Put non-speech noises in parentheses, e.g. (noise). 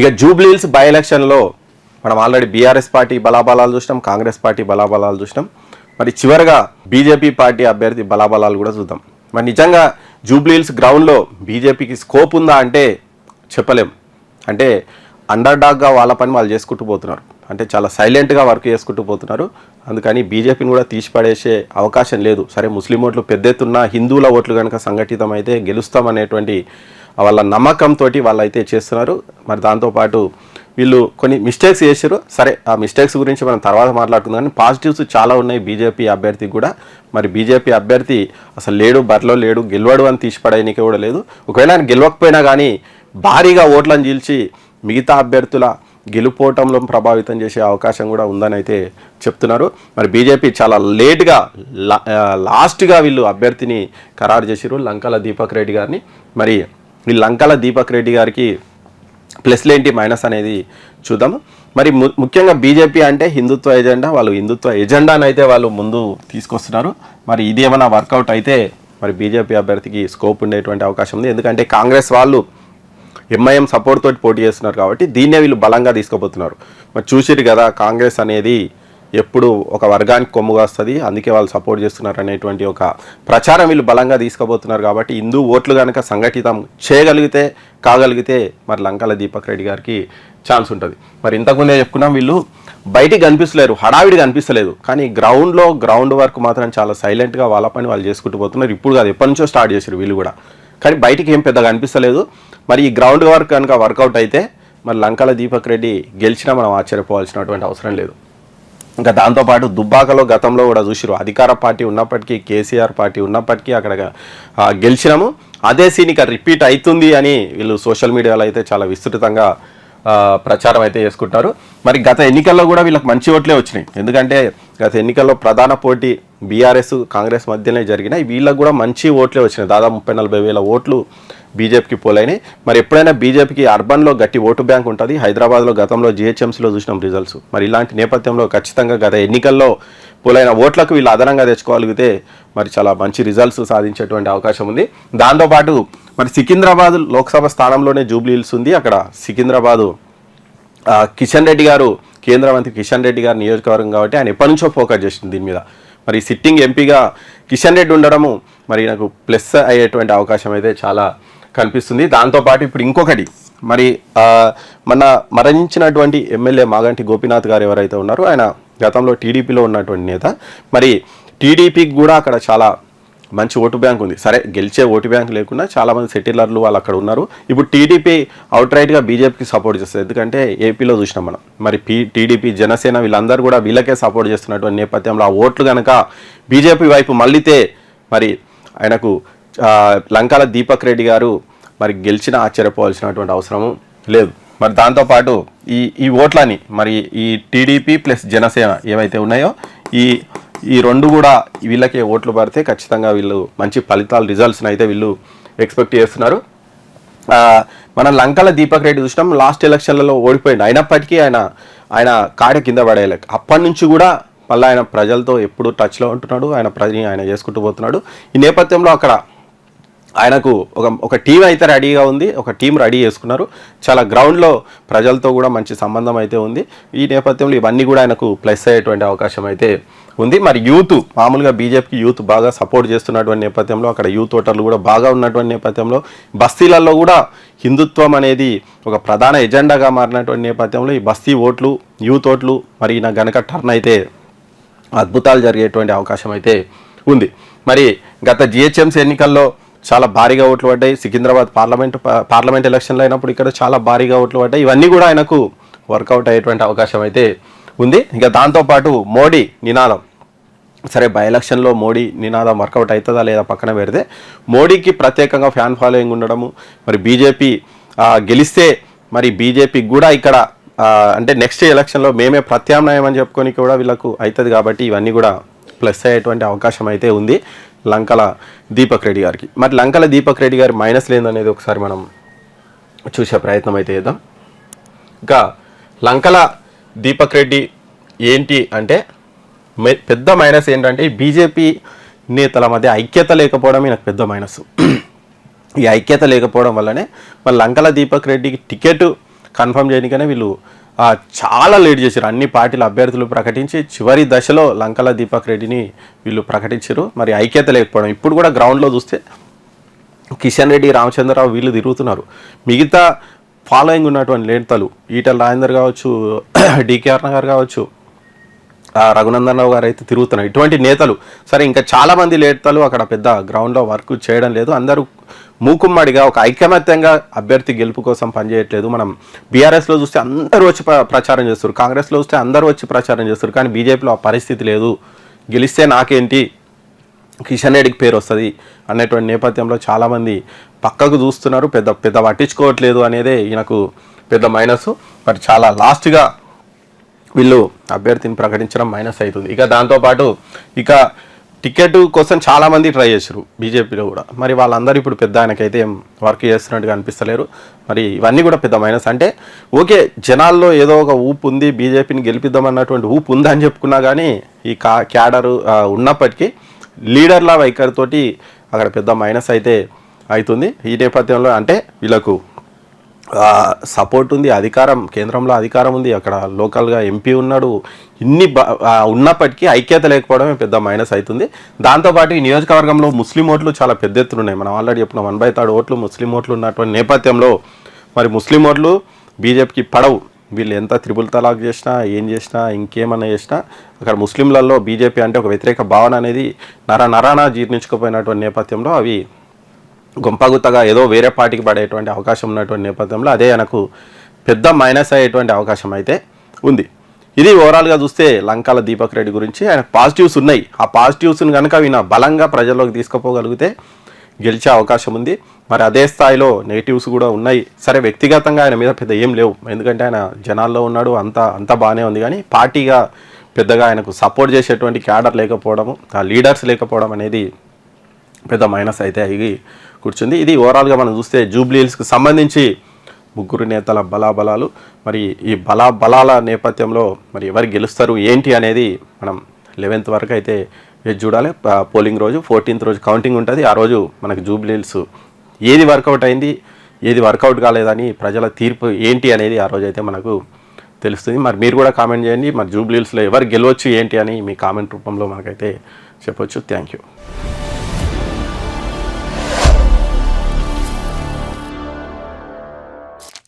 ఇక జూబ్లీహిల్స్ బై ఎలక్షన్లో మనం ఆల్రెడీ బీఆర్ఎస్ పార్టీ బలాబలాలు చూసినాం కాంగ్రెస్ పార్టీ బలాబలాలు చూసినాం. మరి చివరగా బీజేపీ పార్టీ అభ్యర్థి బలాబలాలు కూడా చూద్దాం. మరి నిజంగా జూబ్లీహిల్స్ గ్రౌండ్లో బీజేపీకి స్కోప్ ఉందా అంటే చెప్పలేం. అంటే అండర్ డాగ్గా వాళ్ళ పని వాళ్ళు చేసుకుంటూ పోతున్నారు. అంటే చాలా సైలెంట్గా వర్క్ చేసుకుంటూ పోతున్నారు. అందుకని బీజేపీని కూడా తీసిపడేసే అవకాశం లేదు. సరే ముస్లిం ఓట్లు పెద్ద ఎత్తున్న హిందువుల ఓట్లు కనుక సంఘటితం అయితే గెలుస్తామనేటువంటి వాళ్ళ నమ్మకంతో వాళ్ళు అయితే చేస్తున్నారు. మరి దాంతోపాటు వీళ్ళు కొన్ని మిస్టేక్స్ చేశారు. సరే ఆ మిస్టేక్స్ గురించి మనం తర్వాత మాట్లాడుకుందాం. కానీ పాజిటివ్స్ చాలా ఉన్నాయి బీజేపీ అభ్యర్థికి కూడా. మరి బీజేపీ అభ్యర్థి అసలు లేడు బరిలో లేడు గెలవడు అని తీసిపడేయడానికి కూడా లేదు. ఒకవేళ ఆయన గెలవకపోయినా కానీ భారీగా ఓట్లను చీల్చి మిగతా అభ్యర్థుల గెలుపోవటంలో ప్రభావితం చేసే అవకాశం కూడా ఉందని అయితే చెప్తున్నారు. మరి బీజేపీ చాలా లేట్గా లా- లాస్ట్గా వీళ్ళు అభ్యర్థిని ఖరారు చేసిరు లంకల దీపక్ రెడ్డి గారిని. మరి ఈ లంకల దీపక్ రెడ్డి గారికి ప్లస్లు ఏంటి మైనస్ అనేది చూద్దాం మరి ము- ముఖ్యంగా బీజేపీ అంటే హిందుత్వ ఎజెండా వాళ్ళు హిందుత్వ ఎజెండాను అయితే వాళ్ళు ముందు తీసుకొస్తున్నారు. మరి ఇది ఏమైనా వర్కౌట్ అయితే మరి బీజేపీ అభ్యర్థికి స్కోప్ ఉండేటువంటి అవకాశం ఉంది. ఎందుకంటే కాంగ్రెస్ వాళ్ళు ఎంఐఎం సపోర్ట్ తోటి పోటీ చేస్తున్నారు కాబట్టి దీన్నే వీళ్ళు బలంగా తీసుకోబోతున్నారు. మరి చూసిరు కదా కాంగ్రెస్ అనేది ఎప్పుడు ఒక వర్గానికి కొమ్ముగా వస్తుంది అందుకే వాళ్ళు సపోర్ట్ చేస్తున్నారు అనేటువంటి ఒక ప్రచారం వీళ్ళు బలంగా తీసుకుపోతున్నారు కాబట్టి హిందూ ఓట్లు కనుక సంఘటితం చేయగలిగితే కాగలిగితే మరి లంకల దీపక్ రెడ్డి గారికి ఛాన్స్ ఉంటుంది. మరి ఇంతకుముందే చెప్పుకున్నాం వీళ్ళు బయటికి కనిపిస్తలేరు హడావిడి కనిపిస్తలేదు. కానీ గ్రౌండ్లో గ్రౌండ్ వర్క్ మాత్రం చాలా సైలెంట్గా వాళ్ళ పని వాళ్ళు చేసుకుంటూ పోతున్నారు. ఇప్పుడు కాదు ఎప్పటి నుంచో స్టార్ట్ చేశారు వీళ్ళు కూడా. కానీ బయటికి ఏం పెద్దగా అనిపిస్తలేదు. మరి ఈ గ్రౌండ్ వర్క్ కనుక వర్కౌట్ అయితే మరి లంకల దీపక్ రెడ్డి గెలిచినా మనం ఆశ్చర్యపోవాల్సినటువంటి అవసరం లేదు. ఇంకా దాంతోపాటు దుబ్బాకలో గతంలో కూడా చూసిరు అధికార పార్టీ ఉన్నప్పటికీ కేసీఆర్ పార్టీ ఉన్నప్పటికీ అక్కడ గెలిచినాము. అదే సీన్ ఇక రిపీట్ అవుతుంది అని వీళ్ళు సోషల్ మీడియాలో అయితే చాలా విస్తృతంగా ప్రచారం అయితే చేసుకుంటారు. మరి గత ఎన్నికల్లో కూడా వీళ్ళకి మంచి ఓట్లే వచ్చినాయి. ఎందుకంటే గత ఎన్నికల్లో ప్రధాన పోటీ బీఆర్ఎస్ కాంగ్రెస్ మధ్యనే జరిగినాయి. వీళ్ళకి కూడా మంచి ఓట్లే వచ్చినాయి. దాదాపు ముప్పై నలభై వేల ఓట్లు బీజేపీకి పోలైనాయి. మరి ఎప్పుడైనా బీజేపీకి అర్బన్లో గట్టి ఓటు బ్యాంక్ ఉంటుంది హైదరాబాద్లో గతంలో జిహెచ్ఎంసీలో చూసినాం రిజల్ట్స్. మరి ఇలాంటి నేపథ్యంలో ఖచ్చితంగా గత ఎన్నికల్లో పోలైన ఓట్లకు వీళ్ళు అదనంగా తెచ్చుకోగలిగితే మరి చాలా మంచి రిజల్ట్స్ సాధించేటువంటి అవకాశం ఉంది. దాంతోపాటు మరి సికింద్రాబాద్ లోక్సభ స్థానంలోనే జూబ్లీ హిల్స్ ఉంది. అక్కడ సికింద్రాబాదు కిషన్ రెడ్డి గారు కేంద్ర మంత్రి కిషన్ రెడ్డి గారు నియోజకవర్గం కాబట్టి ఆయన ఎప్పటి నుంచో ఫోకస్ చేసింది దీని మీద. మరి సిట్టింగ్ ఎంపీగా కిషన్ రెడ్డి ఉండడము మరి నాకు ప్లస్ అయ్యేటువంటి అవకాశం అయితే చాలా కనిపిస్తుంది దాంతోపాటు ఇప్పుడు ఇంకొకటి మరి మన మరణించినటువంటి ఎమ్మెల్యే మాగంటి గోపీనాథ్ గారు ఎవరైతే ఉన్నారో ఆయన గతంలో టీడీపీలో ఉన్నటువంటి నేత. మరి టీడీపీకి కూడా అక్కడ చాలా మంచి ఓటు బ్యాంక్ ఉంది. సరే గెలిచే ఓటు బ్యాంక్ లేకుండా చాలామంది సెటిలర్లు వాళ్ళు అక్కడ ఉన్నారు. ఇప్పుడు టీడీపీ అవుట్ రైట్గా బీజేపీకి సపోర్ట్ చేస్తుంది. ఎందుకంటే ఏపీలో చూసినాం మనం. మరి పీ టీడీపీ జనసేన వీళ్ళందరూ కూడా వీళ్ళకే సపోర్ట్ చేస్తున్నటువంటి నేపథ్యంలో ఆ ఓట్లు కనుక బీజేపీ వైపు మళ్ళీతే మరి ఆయనకు లంకాల దీపక్ రెడ్డి గారు మరి గెలిచిన ఆశ్చర్యపోవాల్సినటువంటి అవసరము లేదు. మరి దాంతోపాటు ఈ ఈ ఓట్లని మరి ఈ టీడీపీ ప్లస్ జనసేన ఏవైతే ఉన్నాయో ఈ ఈ రెండు కూడా వీళ్ళకే ఓట్లు పడితే ఖచ్చితంగా వీళ్ళు మంచి ఫలితాలు రిజల్ట్స్ని అయితే వీళ్ళు ఎక్స్పెక్ట్ చేస్తున్నారు. మన లంకల దీపక్ రెడ్డి చూసినాం లాస్ట్ ఎలక్షన్లలో ఓడిపోయింది అయినప్పటికీ ఆయన ఆయన కాడ కింద పడేయలేక అప్పటి నుంచి కూడా మళ్ళీ ఆయన ప్రజలతో ఎప్పుడు టచ్లో ఉంటున్నాడు ఆయన ప్రజని ఆయన చేసుకుంటూ పోతున్నాడు. ఈ నేపథ్యంలో అక్కడ ఆయనకు ఒక ఒక టీం అయితే రెడీగా ఉంది ఒక టీం రెడీ చేసుకున్నారు. చాలా గ్రౌండ్లో ప్రజలతో కూడా మంచి సంబంధం అయితే ఉంది. ఈ నేపథ్యంలో ఇవన్నీ కూడా ఆయనకు ప్లస్ అయ్యేటువంటి అవకాశం అయితే ఉంది. మరి యూత్ మామూలుగా బీజేపీకి యూత్ బాగా సపోర్ట్ చేస్తున్నటువంటి నేపథ్యంలో అక్కడ యూత్ ఓటర్లు కూడా బాగా ఉన్నటువంటి నేపథ్యంలో బస్తీలలో కూడా హిందుత్వం అనేది ఒక ప్రధాన ఎజెండాగా మారినటువంటి నేపథ్యంలో ఈ బస్తీ ఓట్లు యూత్ ఓట్లు మరి ఈయన గనక టర్న్ అయితే అద్భుతాలు జరిగేటువంటి అవకాశం అయితే ఉంది. మరి గత జిహెచ్ఎంసీ ఎన్నికల్లో చాలా భారీగా ఓట్లు పడ్డాయి. సికింద్రాబాద్ పార్లమెంట్ పార్లమెంట్ ఎలక్షన్లు అయినప్పుడు ఇక్కడ చాలా భారీగా ఓట్లు పడ్డాయి. ఇవన్నీ కూడా ఆయనకు వర్కౌట్ అయ్యేటువంటి అవకాశం అయితే ఉంది. ఇక దాంతోపాటు మోడీ నినాదం. సరే బై ఎలక్షన్లో మోడీ నినాదం వర్కౌట్ అవుతుందా లేదా పక్కన పెడితే మోడీకి ప్రత్యేకంగా ఫ్యాన్ ఫాలోయింగ్ ఉండడము మరి బీజేపీ గెలిస్తే మరి బీజేపీకి కూడా ఇక్కడ అంటే నెక్స్ట్ ఎలక్షన్లో మేమే ప్రత్యామ్నాయం అని చెప్పుకొని కూడా వీళ్ళకు అవుతుంది కాబట్టి ఇవన్నీ కూడా ప్లస్ అయ్యేటువంటి అవకాశం అయితే ఉంది లంకల దీపక్ రెడ్డి గారికి. మరి లంకల దీపక్ రెడ్డి గారి మైనస్ లేదనేది ఒకసారి మనం చూసే ప్రయత్నం అయితే చేద్దాం. ఇంకా లంకల దీపక్ రెడ్డి ఏంటి అంటే పెద్ద మైనస్ ఏంటంటే బీజేపీ నేతల మధ్య ఐక్యత లేకపోవడం నాకు పెద్ద మైనస్ ఈ ఐక్యత లేకపోవడం వల్లనే మరి లంకల దీపక్ రెడ్డికి టికెట్ కన్ఫర్మ్ చేయడానికనే వీళ్ళు చాలా లేట్ చేశారు. అన్ని పార్టీల అభ్యర్థులు ప్రకటించి చివరి దశలో లంకల దీపక్ రెడ్డిని వీళ్ళు ప్రకటించారు. మరి ఐక్యత లేకపోవడం ఇప్పుడు కూడా గ్రౌండ్లో చూస్తే కిషన్ రెడ్డి రామచంద్రరావు వీళ్ళు తిరుగుతున్నారు. మిగతా ఫాలోయింగ్ ఉన్నటువంటి నేతలు ఈటల రాజేందర్ కావచ్చు (clears throat) డికేఆర్ నగర్ కావచ్చు రఘునందన్ రావు గారు అయితే తిరుగుతున్నారు. ఇటువంటి నేతలు సరే ఇంకా చాలామంది నేతలు అక్కడ పెద్ద గ్రౌండ్లో వర్క్ చేయడం లేదు. అందరూ మూకుమ్మడిగా ఒక ఐకమత్యంగా అభ్యర్థి గెలుపు కోసం పనిచేయట్లేదు. మనం బీఆర్ఎస్లో చూస్తే అందరూ వచ్చి ప్ర- ప్రచారం చేస్తారు కాంగ్రెస్లో చూస్తే అందరూ వచ్చి ప్రచారం చేస్తారు కానీ బీజేపీలో ఆ పరిస్థితి లేదు. గెలిస్తే నాకేంటి? కిషన్ రెడ్డికి పేరు వస్తుంది అనేటువంటి నేపథ్యంలో చాలామంది పక్కకు చూస్తున్నారు. పెద్ద పెద్ద పట్టించుకోవట్లేదు అనేదే ఈయనకు పెద్ద మైనస్. మరి చాలా లాస్ట్గా వీళ్ళు అభ్యర్థిని ప్రకటించడం మైనస్ అవుతుంది. ఇక దాంతోపాటు ఇక టికెట్ కోసం చాలామంది ట్రై చేశారు బీజేపీలో కూడా. మరి వాళ్ళందరూ ఇప్పుడు పెద్ద ఆయనకైతే ఏం వర్క్ చేస్తున్నట్టుగా అనిపిస్తలేరు. మరి ఇవన్నీ కూడా పెద్ద మైనస్ అంటే ఓకే జనాల్లో ఏదో ఒక ఊపు ఉంది బీజేపీని గెలిపిద్దామన్నటువంటి ఊపు ఉందని చెప్పుకున్నా కానీ ఈ కా క్యాడరు ఉన్నప్పటికీ లీడర్ల వైఖరితోటి అక్కడ పెద్ద మైనస్ అయితే అవుతుంది. ఈ నేపథ్యంలో అంటే వీళ్ళకు సపోర్ట్ ఉంది అధికారం కేంద్రంలో అధికారం ఉంది. అక్కడ లోకల్గా ఎంపీ ఉన్నాడు. ఇన్ని ఉన్నప్పటికీ ఐక్యత లేకపోవడమే పెద్ద మైనస్ అవుతుంది దాంతోపాటు ఈ నియోజకవర్గంలో ముస్లిం ఓట్లు చాలా పెద్ద ఎత్తున ఉన్నాయి. మనం ఆల్రెడీ చెప్పిన వన్ బై థర్డ్ ఓట్లు ముస్లిం ఓట్లు ఉన్నటువంటి నేపథ్యంలో మరి ముస్లిం ఓట్లు బీజేపీకి పడవు. వీళ్ళు ఎంత త్రిబుల్ తలాక్ చేసినా ఏం చేసినా ఇంకేమన్నా చేసినా అక్కడ ముస్లింలలో బీజేపీ అంటే ఒక వ్యతిరేక భావన అనేది నర నరాన జీర్ణించుకుపోయినటువంటి నేపథ్యంలో అవి గుంపగుత్తగా ఏదో వేరే పార్టీకి పడేటువంటి అవకాశం ఉన్నటువంటి నేపథ్యంలో అదే ఆయనకు పెద్ద మైనస్ అయ్యేటువంటి అవకాశం అయితే ఉంది. ఇది ఓవరాల్గా చూస్తే లంకాల దీపక్ రెడ్డి గురించి ఆయన పాజిటివ్స్ ఉన్నాయి. ఆ పాజిటివ్స్ని కనుక ఈయన బలంగా ప్రజల్లోకి తీసుకుపోగలిగితే గెలిచే అవకాశం ఉంది. మరి అదే స్థాయిలో నెగిటివ్స్ కూడా ఉన్నాయి. సరే వ్యక్తిగతంగా ఆయన మీద పెద్ద ఏం లేవు. ఎందుకంటే ఆయన జనాల్లో ఉన్నాడు అంత అంత బాగానే ఉంది. కానీ పార్టీగా పెద్దగా ఆయనకు సపోర్ట్ చేసేటువంటి క్యాడర్ లేకపోవడము ఆ లీడర్స్ లేకపోవడం అనేది పెద్ద మైనస్ అయితే అయ్యి కూర్చుంది. ఇది ఓవరాల్గా మనం చూస్తే జూబ్లీహిల్స్కి సంబంధించి ముగ్గురు నేతల బలాబలాలు. మరి ఈ బలా బలాల నేపథ్యంలో మరి ఎవరు గెలుస్తారు ఏంటి అనేది మనం లెవెన్త్ వరకు అయితే వేచి చూడాలి. పోలింగ్ రోజు ఫోర్టీన్త్ రోజు కౌంటింగ్ ఉంటుంది. ఆ రోజు మనకి జూబ్లీహిల్స్ ఏది వర్కౌట్ అయింది ఏది వర్కౌట్ కాలేదని ప్రజల తీర్పు ఏంటి అనేది ఆ రోజు అయితే మనకు తెలుస్తుంది. మరి మీరు కూడా కామెంట్ చేయండి. మరి జూబ్లీహిల్స్లో ఎవరు గెలవచ్చు ఏంటి అని మీ కామెంట్ రూపంలో మనకైతే చెప్పొచ్చు. Thank you.